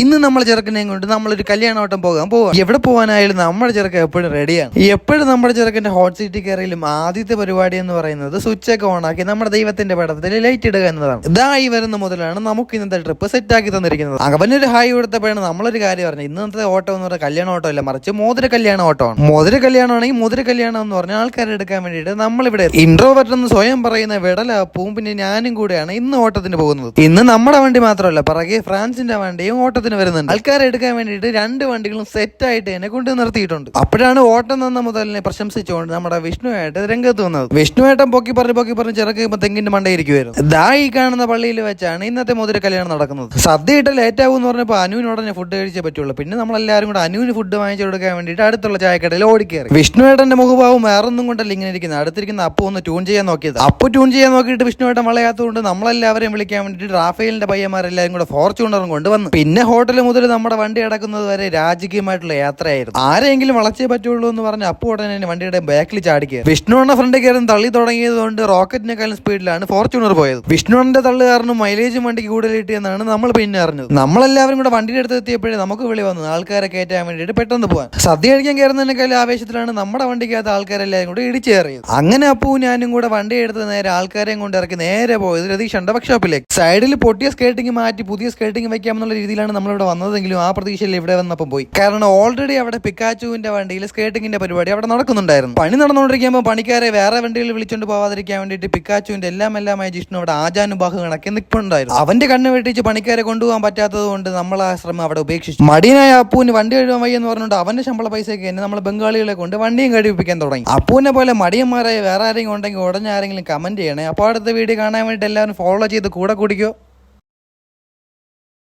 ഇന്ന് നമ്മൾ ചെറുക്കനെയും കൊണ്ട് നമ്മളൊരു കല്യാണവട്ടം പോകാൻ പോവാം. എവിടെ പോകാനായാലും നമ്മുടെ ചെറുക്കൻ എപ്പോഴും റെഡിയാണ് എപ്പോഴും നമ്മുടെ ചെറുക്കന്റെ ഹോട്ട് സീറ്റിൽ കയറിയാലും ആദ്യത്തെ പരിപാടി എന്ന് പറയുന്നത് സ്വിച്ച് ഒക്കെ ഓണാക്കി നമ്മുടെ ദൈവത്തിന്റെ പടത്തിൽ ലൈറ്റ് ഇടുക എന്നതാണ്. ഇതായി വരുന്ന മുതലാണ് നമുക്ക് ഇന്നത്തെ ട്രിപ്പ് സെറ്റ് ആക്കി തന്നിരിക്കുന്നത്. അവനൊരു ഹായ് കൊടുത്തപ്പോഴാണ് നമ്മളൊരു കാര്യം പറഞ്ഞത്. ഇന്നത്തെ ഓട്ടോ എന്ന് പറഞ്ഞാൽ കല്യാണ ഓട്ടോ അല്ല മറിച്ച് മോതിര കല്യാണ ഓട്ടോ ആണ് മോതിര കല്യാണമാണെങ്കിൽ മോതിര കല്യാണം എന്ന് പറഞ്ഞാൽ ആൾക്കാരെ എടുക്കാൻ വേണ്ടിയിട്ട് നമ്മളിവിടെ ഇൻട്രോ എന്ന് സ്വയം പറയുന്ന വിടലാപ്പവും പിന്നെ ഞാനും കൂടെയാണ് ഇന്ന് ഓട്ടത്തിന് പോകുന്നത്. ഇന്ന് നമ്മുടെ വണ്ടി മാത്രമല്ല പിറകെ ഫ്രാൻസിന്റെ വണ്ടിയും ഓട്ടത്തിന് വരുന്നുണ്ട്. ആൾക്കാരെ എടുക്കാൻ വേണ്ടിയിട്ട് രണ്ട് വണ്ടികളും സെറ്റായിട്ട് എന്നെ കൊണ്ട് നിർത്തിയിട്ടുണ്ട്. അപ്പോഴാണ് ഓട്ടം നിന്ന മുതലിനെ പ്രശംസിച്ചുകൊണ്ട് നമ്മുടെ വിഷ്ണുവായിട്ട് രംഗത്ത് വന്നത്. വിഷ്ണുവേട്ടൻ പൊക്കി പറഞ്ഞ് പൊക്കി പറഞ്ഞ് ചിറക്കുമ്പോൾ തെങ്ങിന്റെ മണ്ടയിരിക്കുമായിരുന്നു ദാ ഈ കാണുന്ന പള്ളിയിൽ വെച്ചാണ് ഇന്നത്തെ മുതിര കല്യാണം നടക്കുന്നത്. സദ്യ ഇട്ട് ലേറ്റ് ആവും എന്ന് പറഞ്ഞപ്പോൾ അനുവിന് ഉടനെ ഫുഡ് കഴിച്ചേ പറ്റുള്ളൂ. പിന്നെ നമ്മളെല്ലാവരും കൂടെ അനുവിന് ഫുഡ് വാങ്ങിച്ചു കൊടുക്കാൻ വേണ്ടിയിട്ട് അടുത്തുള്ള ചായക്കടയിൽ ഓടിക്കയറി വിഷ്ണുവേട്ടന്റെ മുഖഭാവം വേറൊന്നും കൊണ്ടല്ല ഇങ്ങനെ ഇരിക്കുന്നത് അടുത്തിരിക്കുന്ന അപ്പു ഒന്ന് ട്യൂൺ ചെയ്യാൻ നോക്കിയത്. അപ്പു ട്യൂൺ ചെയ്യാൻ നോക്കിയിട്ട് വിഷ്ണുവേട്ടൻ വളയാത്തതുകൊണ്ട് നമ്മളെല്ലാവരെയും വിളിക്കാൻ വേണ്ടിയിട്ട് റാഫേലിന്റെ പയ്യന്മാരെല്ലാവരും കൂടെ ഫോർച്യൂണറും കൊണ്ട് വന്നു പിന്നെ ഹോട്ടൽ മുതൽ നമ്മുടെ വണ്ടി അടക്കുന്നത് വരെ രാജകീയമായിട്ടുള്ള യാത്രയായിരുന്നു. ആരെങ്കിലും വളച്ചേ പറ്റുള്ളൂ എന്ന് പറഞ്ഞ അപ്പു ഉടനെ വണ്ടിയുടെ ബാക്കിൽ ചാടിക്കുക വിഷ്ണുവണ്ണ ഫ്രണ്ട് കയറും തള്ളി തുടങ്ങിയത് കൊണ്ട് സ്പീഡിലാണ് ഫോർച്യൂണർ പോയത്. വിഷ്ണുവണ്ണന്റെ തള്ളു കാരണം മൈലേജും വണ്ടിക്ക് കൂടുതൽ കിട്ടിയെന്നാണ് നമ്മൾ പിന്നെ അറിഞ്ഞത്. നമ്മളെല്ലാവരും കൂടെ വണ്ടിയുടെ അടുത്ത് എത്തിയപ്പോഴേ നമുക്ക് വിളി വന്നു ആൾക്കാരെ കയറ്റാൻ വേണ്ടിയിട്ട് പെട്ടെന്ന് പോകാൻ സദ്യ കഴിക്കാൻ കയറുന്നതിനേക്കാളും ആവേശത്തിലാണ് നമ്മുടെ വണ്ടിക്കകത്ത് ആൾക്കാരെല്ലാവരും കൂടെ ഇടിച്ചു കയറിയത് അങ്ങനെ അപ്പു ഞാനും കൂടെ വണ്ടി എടുത്ത് നേരെ ആൾക്കാരെയും കൊണ്ട് ഇറക്കി നേരെ പോയത് രതീഷ് വർക്ക്ഷോപ്പിലേക്ക് സൈഡിൽ പൊട്ടിയ സ്കേട്ടിങ് മാറ്റി പുതിയ സ്കേട്ടിങ് വെക്കാമെന്നുള്ള രീതിയിലാണ് നമ്മളിവിടെ വന്നതെങ്കിലും ആ പ്രതീക്ഷയിൽ ഇവിടെ വന്നപ്പോൾ പോയി? കാരണം ഓൾറെഡി അവിടെ പിക്കാച്ചുവിന്റെ വണ്ടിയിൽ സ്കേട്ടിങ്ങിന്റെ പരിപാടി അവിടെ നടക്കുന്നുണ്ടായിരുന്നു. പണി നടന്നുകൊണ്ടിരിക്കുമ്പോൾ പണിക്കാരെ വേറെ വണ്ടികൾ വിളിച്ചുകൊണ്ട് പോവാതിരിക്കാൻ വേണ്ടിയിട്ട് പിക്കാച്ചുവിന്റെ എല്ലാം എല്ലാമായ ജിഷ്ണു അവിടെ ആജാനുബാഹ് കണക്കി നിൽപ്പുണ്ടായിരുന്നു അവന്റെ കണ്ണ് വെട്ടിച്ച് പണിക്കാരെ കൊണ്ടുപോകാൻ പറ്റാത്തത് കൊണ്ട് നമ്മൾ ആ ശ്രമം അവിടെ ഉപേക്ഷിച്ചു. മടിയനായ അപ്പൂവിന് വണ്ടി കഴുകാൻ വയ്യ എന്ന് പറഞ്ഞുകൊണ്ട് അവന്റെ ശമ്പള പൈസയ്ക്ക് തന്നെ നമ്മൾ ബംഗാളികളെ കൊണ്ട് വണ്ടിയും കഴിപ്പിക്കാൻ തുടങ്ങി. അപ്പൂനെ പോലെ മടിയന്മാരായ വേറെ ആരെങ്കിലും ഉണ്ടെങ്കിൽ ഉടനെ ആരെങ്കിലും കമന്റ് ചെയ്യണേ. അപ്പോൾ അടുത്ത വീഡിയോ കാണാൻ വേണ്ടി എല്ലാവരും ഫോളോ ചെയ്ത് കൂടെ കുടിക്കോ.